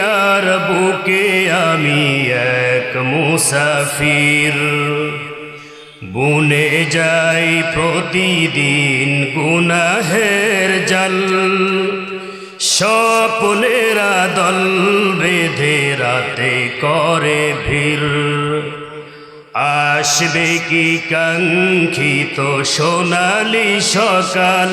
দুনিয়ার বুকে আমি এক মুসাফির। বুনে যাই প্রতিদিন গুনাহের জল, স্বপ্নেরা দল বেঁধে রাতে করে ভিড়। আসবে কি কাঙ্ক্ষিত সোনালি সকাল?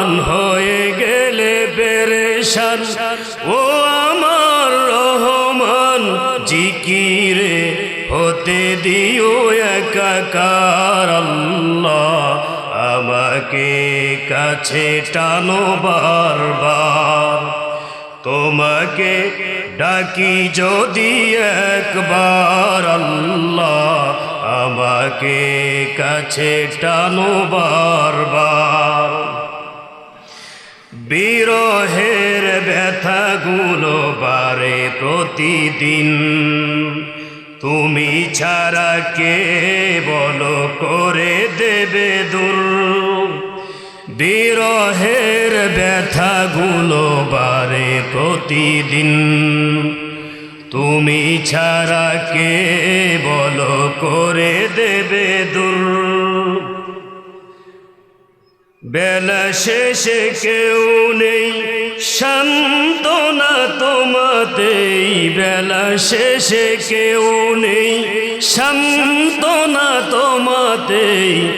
রহমান হয়ে গেলে পেরেশান ও আমার রহমান, জিকিরে হতে দিও একাকার আল্লাহ। আমাকে কাছে টানো বারবার। তোমাকে ডাকি যদি একবার আল্লাহ। আমাকে কাছে টানো বারবার। বিরহের ব্যথাগুলো বারে প্রতিদিন। তুমি ছাড়া কে বলো করে দেবে দূর? বিরহের ব্যথাগুলো বারে প্রতিদিন। তুমি ছাড়া কে বলো করে দেবে দূর? বেলা শেষে কেউ নেই। সান্ত্বনা তোমাতেই বেলা শেষে কেউ নেই। সান্ত্বনা তোমাতেই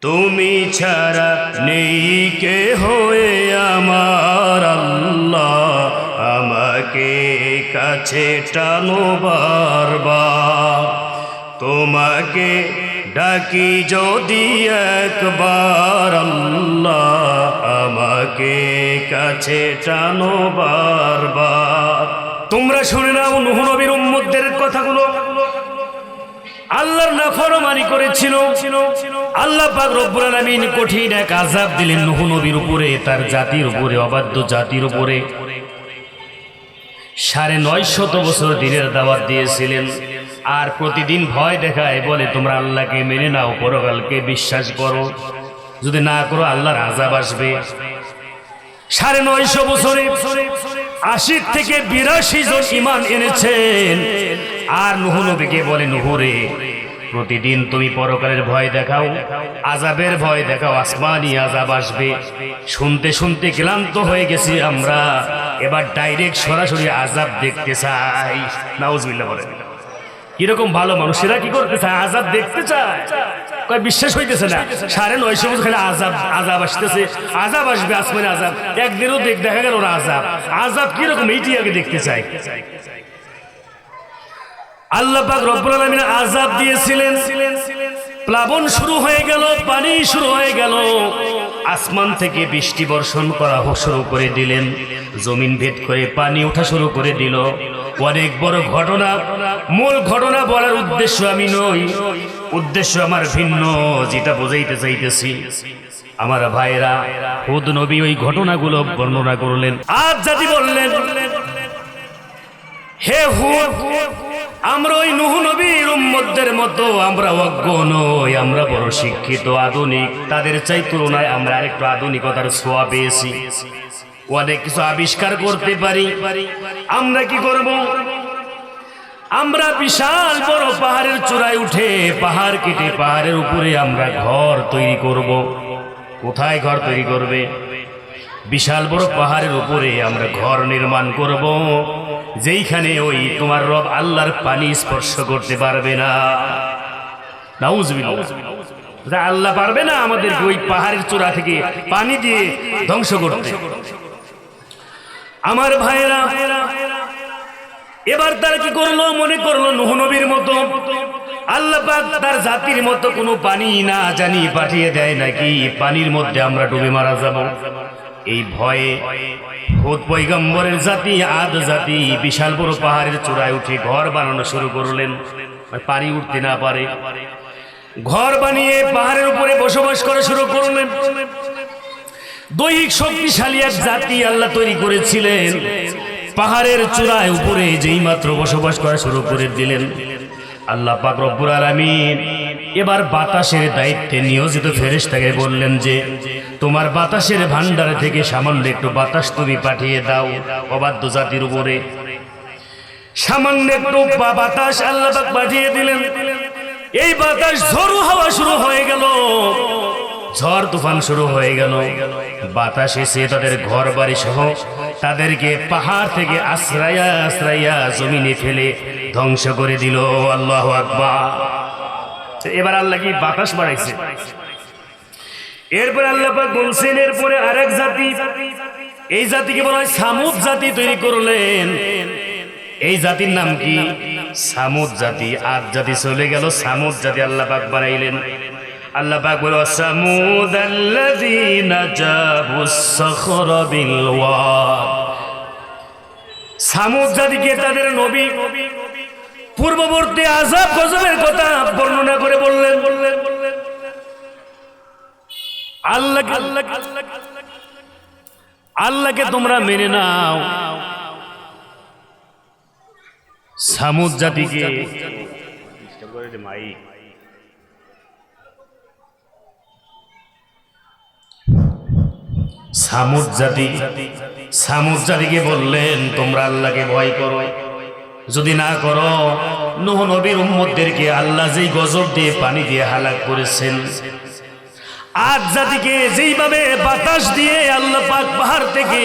তুমি ছাড়া নেই কে হয়ে আমার আল্লাহ। আমাকে কাছে টানো বারবার। তোমাকে ডাকি যদি একবার আল্লাহ আমাকে কাছে টানো বারবার। তোমরা শুনে নাও, নুহ নবীর উম্মতদের কথাগুলো। আল্লাহর নাফরমানি করেছিল। আল্লাহ পাক রব্বুল আলামিন কঠিন এক আযাব দিলেন নূহ উপরে, তার জাতির উপরে, অবাধ্য জাতির উপরে। সাড়ে নয় শত বছর দিনের দাওয়াত দিয়েছিলেন। আর প্রতিদিন ভয় দেখায়, বলে, তোমরা আল্লাহকে মেনে নাও, পরকালকে বিশ্বাস করো। যদি না করো, আল্লাহর আজাব আসবে। সাড়ে নয়শো বছরে আশি থেকে বিরাশি জন ইমান এনেছেন। আর নুহ নবীকে বলে, নুহরে, প্রতিদিন তুমি পরকালের ভয় দেখাও আজাবের ভয় দেখাও, আসমানি আজাব আসবে। শুনতে শুনতে ক্লান্ত হয়ে গেছি আমরা, এবার ডাইরেক্ট সরাসরি আজাব দেখতে চাই। নাউজবিল্লা বলে কীরকম ভালো মানুষেরা কি করতে চায়? আজাব দেখতে চায়। বিশ্বাস হইতেছে না। সাড়ে নয়শো বছর খালি আজাব আজাব আসতেছে। আজাব আসবে, আসমানে আজাব। একদিনও দেখ দেখা গেল ওরা আজাব। আজাব কীরকম? এইটি আগে দেখতে চায়। আল্লাহ পাক আজাব দিয়েছিলেন। প্লাবন শুরু হয়ে গেল, পানি শুরু হয়ে গেল। আসমান থেকে বৃষ্টি বর্ষণ করা শুরু করে দিলেন। জমিন ভেদ করে পানি ওঠা শুরু করে দিল। অনেক বড় ঘটনা, মূল ঘটনা বলার উদ্দেশ্য আমি নই। উদ্দেশ্য আমার ভিন্ন, যেটা বোঝাইতে চাইতেছি। আমার ভাইরা হুদ নবী ওই ঘটনাগুলো বর্ণনা করলেন। আজ জাতি বললেন, হে হুদ, আমরা ওই নুহ নবীর উম্মতদের মতো আমরা অজ্ঞ নই, আমরা বড় শিক্ষিত, আধুনিক। তাদের চাই তুলনায় আমরা আরেকটু আধুনিকতার ছোঁয়া পেয়েছি। অনেক কিছু আবিষ্কার করতে পারি। আমরা কি করব? আমরা বিশাল বড় পাহাড়ের চূড়ায় উঠে পাহাড় কেটে পাহাড়ের উপরে আমরা ঘর তৈরি করব। কোথায় ঘর তৈরি করবে? বিশাল বড় পাহাড়ের উপরে আমরা ঘর নির্মাণ করব, যেইখানে ওই তোমার রব আল্লাহর পানি স্পর্শ করতে পারবে না। আল্লাহ পারবে না আমাদেরকে ওই পাহাড়ের চূড়া থেকে পানি দিয়ে ধ্বংস করতে। আমার ভাইরা এবার তার কি করল? মনে করল নুহ নবীর মতো। আল্লাহ পাক তার জাতির মতো কোনো পানি না জানি পাঠিয়ে দেয় নাকি? পানির মধ্যে আমরা ডুবে মারা যাব। এই ভয়ে ভূত পৈগম্বরের জাতি, আদ জাতি বিশাল বড় পাহাড়ের চূড়ায় উঠে ঘর বানানো শুরু করলেন। পানি উঠতে না পারে। ঘর বানিয়ে পাহাড়ের উপরে বসবাস করা শুরু করলেন। দৈহিক শক্তিশালী এক জাতি আল্লাহ তৈরি করেছিলেন। পাহাড়ের চূড়ায় উপরে যেই মাত্র বসবাস করা শুরু করে দিলেন। আল্লাহ পাক রব্বুল আলামিন এবার বাতাসের দায়িত্বে নিয়োজিত ফেরেশতাকে বললেন যে, তোমার বাতাসের ভান্ডার থেকে সামান্য একটু বাতাস তুমি পাঠিয়ে দাও অবাধ্য জাতির উপরে। সামান্য একটু বাতাস আল্লাহ পাক পাঠিয়ে দিলেন। এই বাতাস ঝড়ু হাওয়া শুরু হয়ে গেল। ঝড় তুফান শুরু হয়ে গেল। বাতাস এসে তাদের ঘর বাড়ি সহ তাদেরকে পাহাড় থেকে আশ্রায়া আশ্রাইয়া জমিনে ফেলে ধ্বংস করে দিল। আল্লাহ আকবার। এবার আল্লাহ কি বাতাস বাড়াইছে? এরপরে আল্লাহ বলছেন, এরপরে আরেক জাতি, এই জাতিকে বলা হয় সামুদ জাতি তৈরি করলেন। এই জাতির নাম কি? সামুদ জাতি। আর জাতি চলে গেল, সামুদ জাতি আল্লাহ পাক বানাইলেন। আল্লাহ পাক বলে সামুদ সখরা বিল ওয়াদ সামুদ জাতিকে তাদের নবী, পূর্ববর্তী আযাব গজবের কথা বর্ণনা করে বললেন বললেন আল্লাহ আল্লাহ আল্লাহকে তোমরা মেনে নাও। সামুদ জাতিকে সামুদ জাতি, সামুদ জাতিকে বললেন, তোমরা আল্লাহকে ভয় করো। যদি না করো, নোহ নবীর উম্মতদেরকে আল্লাহ যেই গজব দিয়ে পানি দিয়ে হালাক করেছেন। আজ জাতিকে যেইভাবে বাতাস দিয়ে আল্লাহ পাক পাহাড় থেকে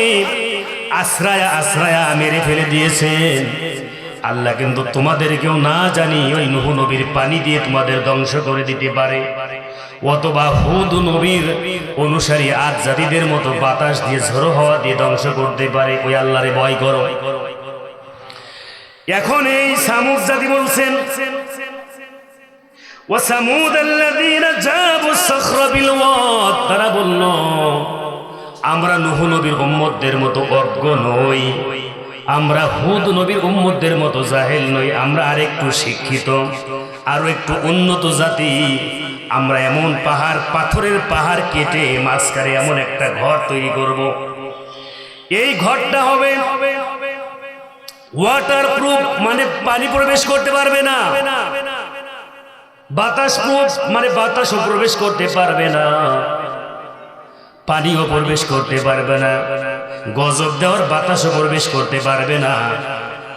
আশ্রায়া আশ্রায়া মেরে ফেলে দিয়েছেন, আল্লাহ কিন্তু তোমাদেরকেও না জানি ওই নুহ নবীর পানি দিয়ে তোমাদের ধ্বংস করে দিতে পারে। অথবা হুদ নবীর অনুসারী আজ জাতিদের মতো বাতাস দিয়ে ঝড়ো হওয়া দিয়ে ধ্বংস করতে পারে, ওই আল্লাহরে ভয় করো। এখন এই সামুদ জাতি বলছেন তারা বলল, আমরা নুহ নবীর উম্মতদের মতো অজ্ঞ নই। আমরা হুদ নবীর উম্মতদের মতো জাহেল নই। আমরা আরেকটু শিক্ষিত, আরও একটু উন্নত জাতি। আমরা এমন পাহাড়, পাথরের পাহাড় কেটে মাঝখানে এমন একটা ঘর তৈরি করব। এই ঘরটা হবে ওয়াটার প্রুফ মানে পানি প্রবেশ করতে পারবে না। বাতাস প্রুফ মানে বাতাসও প্রবেশ করতে পারবে না। পানিও প্রবেশ করতে পারবে না। গজব দেওয়ার বাতাসও প্রবেশ করতে পারবে না।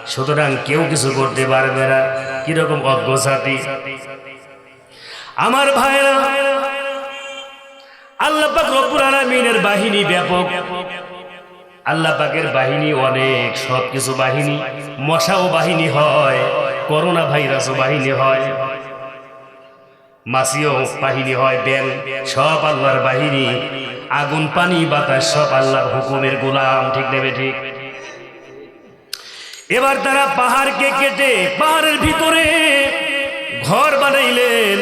সুতরাং কেউ কিছু করতে পারবে না। কীরকম অজ্ঞ জাতি। আমার ভাইরা আল্লাহ পাক রব্বুল আলামিনের বাহিনী ব্যাপক। আল্লাহ পাকের বাহিনী অনেক সব কিছু বাহিনী, মশাও বাহিনী হয়, করোনা ভাইরাসও বাহিনী হয়, মাসিও বাহিনী হয় ব্যাং সব আল্লাহর বাহিনী, আগুন, পানি, বাতাস, সব আল্লাহর হুকুমের গোলাম, ঠিক নেবে ঠিক এবার তারা পাহাড়কে কেটে, পাহাড়ের ভিতরে ঘর বানাইলেন।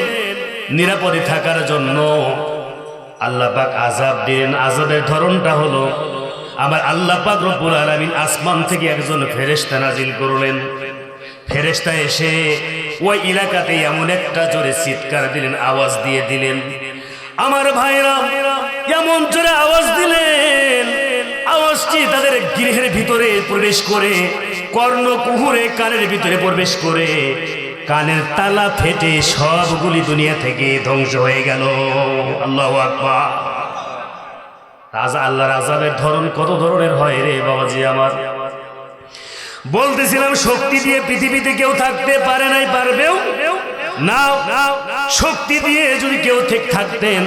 নিরাপদে থাকার জন্য আল্লাহ পাক আজাব দিলেন। আজাবের ধরনটা হলো, আমার আল্লাহ পাক রব্বুল আলামিন আসমান থেকে একজন ফেরেশতা নাজিল করলেন। ফেরেশতা এসে ওই এলাকাতে এমন একটা জোরে চিৎকার দিলেন, আওয়াজ দিয়ে দিলেন, আমার ভাইরা, এমন জোরে আওয়াজ দিলেন, আওয়াজটি তাদের গৃহের ভিতরে প্রবেশ করে কর্ণ কুহুরে কানের ভিতরে প্রবেশ করে কানের তালা ফেটে সবগুলি দুনিয়া থেকে ধ্বংস হয়ে গেল। আল্লাহ আকবার। রাজা আল্লাহর আজাবের ধরন কত ধরনের হয় রে বাবাজি আমার। বলতেছিলাম শক্তি দিয়ে পৃথিবীতে কেউ থাকতে পারে নাই, পারবেও না শক্তি দিয়ে যদি কেউ ঠিক থাকতেন,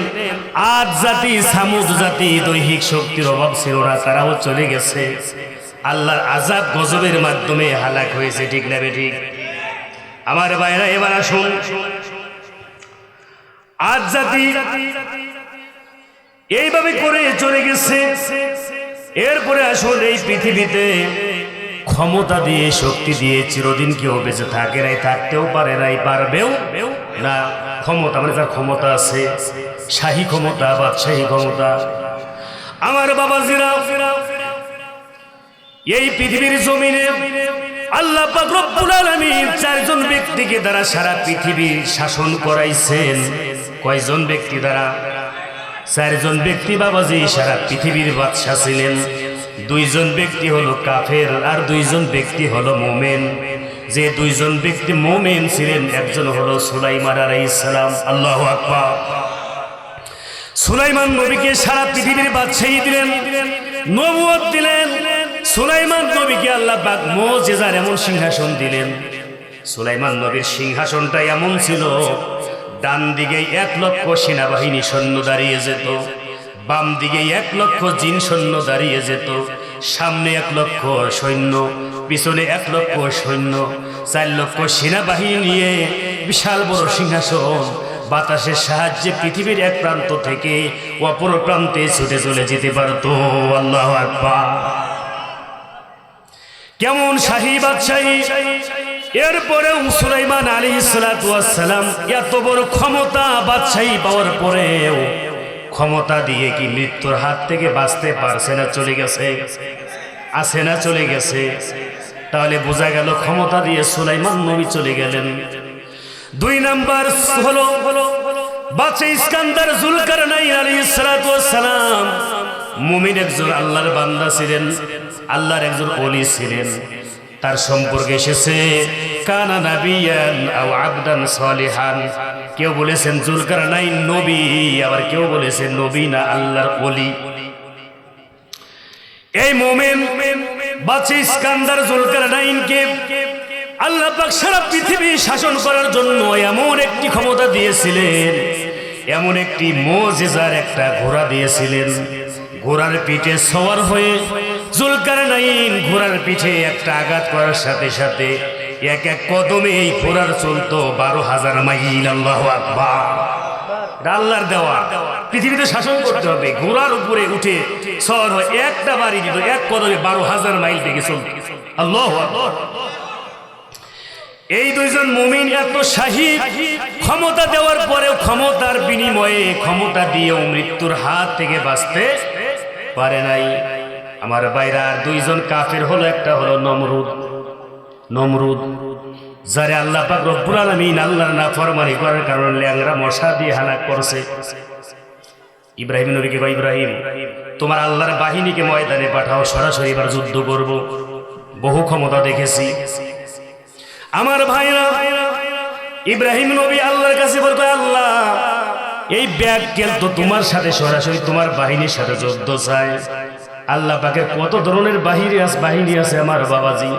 আজ জাতি, সামুদ জাতি, দৈহিক শক্তির অভাব ছিল না, তারাও চলে গেছে। আল্লাহর আজাব গজবের মাধ্যমে হালাক হয়েছে, ঠিক না ঠিক? আমার বাইরা, এবার আসুন। আজ জাতি এইভাবে করে চলে গেছে। এরপরে আসুন এই পৃথিবীতে। ক্ষমতা দিয়ে, শক্তি দিয়ে চিরদিন কেউ বেঁচে থাকে নাই, থাকতেও পারে নাই, পারবেও না। ক্ষমতা মানে যার ক্ষমতা আছে, শাহী ক্ষমতা, বাদশাহী ক্ষমতা। আমার বাবা জিরা এই পৃথিবীর জমিনে আল্লাহ রব্বুল আলামিন চারজন ব্যক্তিকে দ্বারা সারা পৃথিবীর শাসন করাইছেন। কয়জন ব্যক্তি দ্বারা? চারজন ব্যক্তি বাবাজি, সারা পৃথিবীর বাদশাহ ছিলেন। দুইজন ব্যক্তি হলো কাফের আর দুইজন ব্যক্তি হলো মোমেন। যে দুইজন ব্যক্তি মোমেন ছিলেন, একজন হলো সুলাইমান আলাইহিস সালাম। আল্লাহ আকবার। সুলাইমান নবীকে সারা পৃথিবীর বাদশাহী দিলেন নবুয়ত দিলেন সুলাইমান নবীকে আল্লাহ পাক মোজেজার এমন সিংহাসন দিলেন। সুলাইমান নবীর সিংহাসনটা এমন ছিল ডান দিকে এক লক্ষ সেনাবাহিনী সৈন্য দাঁড়িয়ে যেত বাম দিকে এক লক্ষ জিন সৈন্য দাঁড়িয়ে যেত, সামনে এক লক্ষ সৈন্য, পিছনে এক লক্ষ সৈন্য, চার লক্ষ সেনাবাহিনী নিয়ে বিশাল বড় সিংহাসন, বাতাসের সাহায্যে পৃথিবীর এক প্রান্ত থেকে অপর প্রান্তে ছুটে চলে যেতে পারতো। আল্লাহ আকবার। কেমন শাহী বাদশাহী? এরপরেও সুলাইমান আলী সালাম এত বড় ক্ষমতা বাদশাহী পাওয়ার পরেও ক্ষমতা দিয়ে কি মৃত্যুর হাত থেকে বাঁচতে পারছে না, চলে গেছে? আসে না, চলে গেছে? তাহলে বোঝা গেল ক্ষমতা দিয়ে সুলাইমান নবী চলে গেলেন। দুই নাম্বার হলো বাচ্চা ইস্কান্দার জুলকার নাই আলী সালাম মুমিন একজন আল্লাহর বান্দা ছিলেন, আল্লাহর একজন অলি ছিলেন। তার সম্পর্কে এসেছে, কানা নাবিয়ান আও আবদান সলিহান। কেউ বলেছেন জুলকার নাই নবী। আবার কেউ বলেছেন, নবী না আল্লাহর অলি এই মোমেন বাচ্চা ইস্কান্দার জুলকার নাইনকে আল্লাহ পাক সারা পৃথিবী শাসন করার জন্য এমন একটি ক্ষমতা দিয়েছিলেন, এমন একটি মোজেজার একটা ঘোড়া দিয়েছিলেন। ঘোড়ার পিঠে সওয়ার হয়ে জুলকার নাইন ঘোড়ার পিঠে একটা আঘাত করার সাথে সাথে এক এক কদমে এই ঘোড়ার চলতো বারো হাজার মাইল, আল্লাহ আকবার। আল্লাহর দেওয়া। পৃথিবীতে শাসন করতে হবে। ঘোড়ার উপরে উঠে সর হয়ে একটা বাড়ি দিত, এক কদমে বারো হাজার মাইল থেকে চলত। আল্লাহ এই দুইজন মুমিন এত শাহী ক্ষমতা দেওয়ার পরেও ক্ষমতার বিনিময়ে, ক্ষমতা দিয়েও মৃত্যুর হাত থেকে বাঁচতে পারে নাই। আমার বাইরে দুইজন কাফের হলো, একটা হলো নমরুদ। নমরুদ, যারে আল্লাহ পাক রব্বুল আলামিন আল্লাহর নাফরমানি করার কারণে ল্যাংরা মশা দিয়ে হানা করছে। ইব্রাহিম নবীকে কয়, ইব্রাহিম, তোমার আল্লাহর বাহিনীকে ময়দানে পাঠাও, সরাসরি এবার যুদ্ধ করব। বহু ক্ষমতা দেখেছি। আমার ভাইরা, ইব্রাহিম নবী আল্লাহর কাছে বলতো আল্লাহ এই ব্যাগ কেল তো তোমার সাথে সরাসরি তোমার বাহিনীর সাথে যুদ্ধ চায় আল্লাহ পাকের কত ধরনের বাহিনী আছে বাহিনী আছে আমার বাবাজি।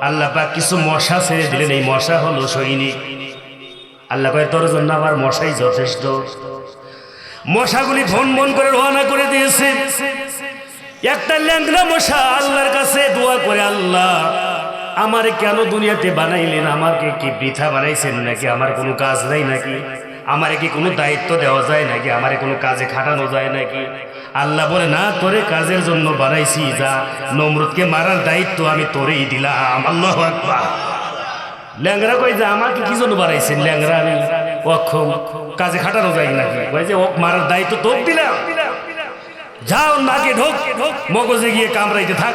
আল্লাহ পাক কিছু মশা ছেড়ে দিলেন। এই মশা হলো সৈনিক। আল্লাহ কয়, তোর জন্য আমার মশাই যথেষ্ট। মশাগুলি ভন ভন করে রওনা করে দিয়েছে। একটা ল্যাংরা মশা আল্লাহর কাছে দোয়া করে, আল্লাহ, আমার কেন দুনিয়াতে বানাইলেন? আমাকে কি বৃথা বানাইছেন নাকি? আমার কোনো কাজ নাই নাকি? আমারে কি কোনো দায়িত্ব দেওয়া যায় নাকি? আমারে কোনো কাজে খাটানো যায় নাকি? আল্লাহ বলে, না, তোরে কাজের জন্য বানাইছি যা। নমরুদকে মারার দায়িত্ব আমি তোরেই দিলাম। আল্লাহ আকবার। ল্যাংরা কই যে, আমাকে কি জন্য বানাইছেন ল্যাংরা আমি? অক্ষম, কাজে খাটানো যায় নাকি? কই যে ও মারার দায়িত্ব তোর দিলাম। যাও, নাকে ঢোক, মগজে গিয়ে কামড়াইতে থাক।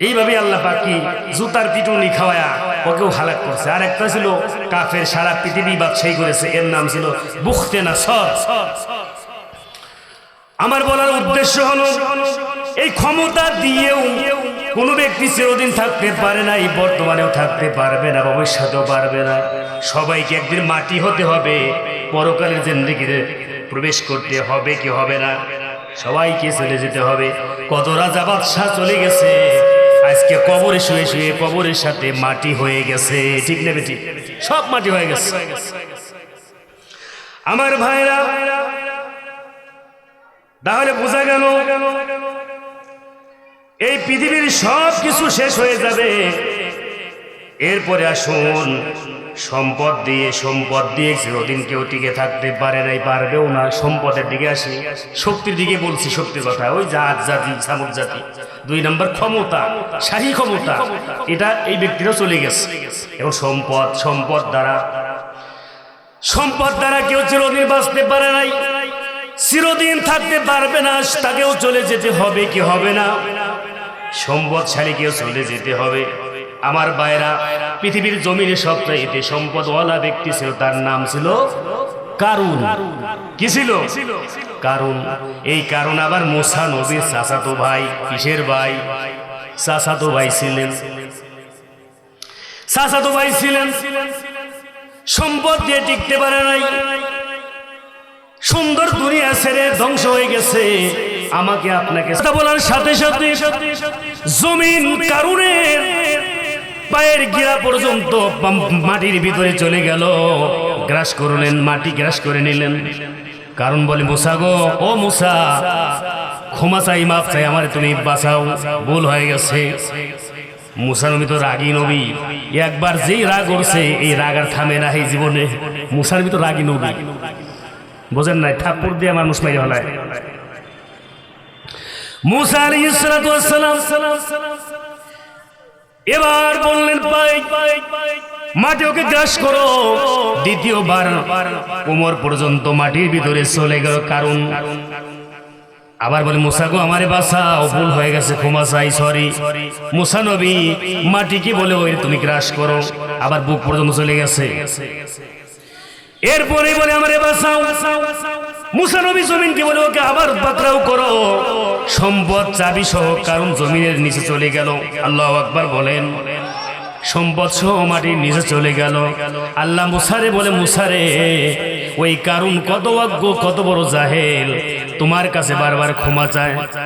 এইভাবে আল্লাহ পাকি জুতার পিটুনি খাওয়ায়া ওকেও হালাক করছে। আর একটা ছিল কাফের সারা পৃথিবী বাদশাহী করেছে। এর নাম ছিল বুখতে না সর আমার বলার উদ্দেশ্য হলো, এই ক্ষমতা দিয়েও কোনো ব্যক্তি চিরদিন থাকতে পারে না, এই বর্তমানেও থাকতে পারবে না, ভবিষ্যতেও পারবে না। সবাইকে একদিন মাটি হতে হবে, পরকালের জিন্দিগিতে প্রবেশ করতে হবে কি হবে না? সবাইকে চলে যেতে হবে। কত রাজা বাদশাহ চলে গেছে আজকে কবরে শুয়ে শুয়ে কবরের সাথে মাটি হয়ে গেছে। ঠিক না বেটি? সব মাটি হয়ে গেছে। আমার ভাইরা, তাহলে বোঝা গেল, এই পৃথিবীর সব কিছু শেষ হয়ে যাবে। এরপরে আসুন, সম্পদ দিয়ে সম্পদ দিয়ে চিরদিন কেউ টিকে থাকতে পারে নাই, পারবেও না। সম্পদের দিকে আসি, শক্তির দিকে বলছি শক্তির কথা, ওই জাত জাতি সামুক জাতি। দুই নম্বর ক্ষমতা, শাহী ক্ষমতা। এটা এই ব্যক্তিরা চলে গেছে। এবং সম্পদ সম্পদ দ্বারা সম্পদ দ্বারা কেউ চিরদিন বাঁচতে পারে নাই। চিরদিন থাকতে পারবে না, তাকেও চলে যেতে হবে কি হবে না? সম্পদশালী কেউ চলে যেতে হবে। আমার বাইরা পৃথিবীর জমিনে সবচাইতে সম্পদওয়ালা ব্যক্তি ছিল, তার নাম ছিল কারুন। কি ছিল? কারুন। এই কারণ আবার মোসা নবীর চাচাতো ভাই, কিসের ভাই? চাচাতো ভাই ছিলেন। চাচাতো ভাই ছিলেন। সম্পদ দিয়ে টিকতে পারে নাই। সুন্দর দুনিয়া ছেড়ে ধ্বংস হয়ে গেছে। আমাকে আপনাকে বলার সাথে সাথে জমিন কারুনের পায়ের গিরা পর্যন্ত মাটির ভিতরে চলে গেল। গ্রাস করলেন মাটি গ্রাস করে নিলেন। কারণ বলে, মুসা গো, ও মুসা, ক্ষমা চাই মাপ চাই, আমার তুমি বাঁচাও, ভুল হয়ে গেছে। মুসা তো রাগী নবী। একবার যেই রাগ করছে, এই রাগ আর থামে না এই জীবনে। মুসার তো রাগী নবী। বোঝেন নাই ঠাকুর দিয়ে মানুষ মাইরে হলায় মুসা আলাইহিস সালাতু ওয়াস সালাম এবার বললেন মাটি ওকে গ্রাস করো। দ্বিতীয়বার কোমর পর্যন্ত মাটির ভিতরে চলে গেল কারণ আবার বলে, মুসা গো, আমারে বাসাও ভুল হয়ে গেছে, ক্ষমা চাই সরি মুসা নবী, মাটি কি বলে ওই তুমি গ্রাস করো? আবার বুক পর্যন্ত চলে গেছে। এরপরে বলে, আমারে বাসাও মুসা নবী জমিনকে বলে, ওকে আবার পাকড়াও করো। সম্পদ চাবি সহ কারণ জমিনের নিচে চলে গেল। আল্লাহ আকবার বলেন, সম্পদ সহ মাটির নিচে চলে গেল। আল্লাহ মুসারে বলে, মুসারে, ওই কারণ কত অজ্ঞ, কত বড় জাহেল। তোমার কাছে বারবার ক্ষমা চায়।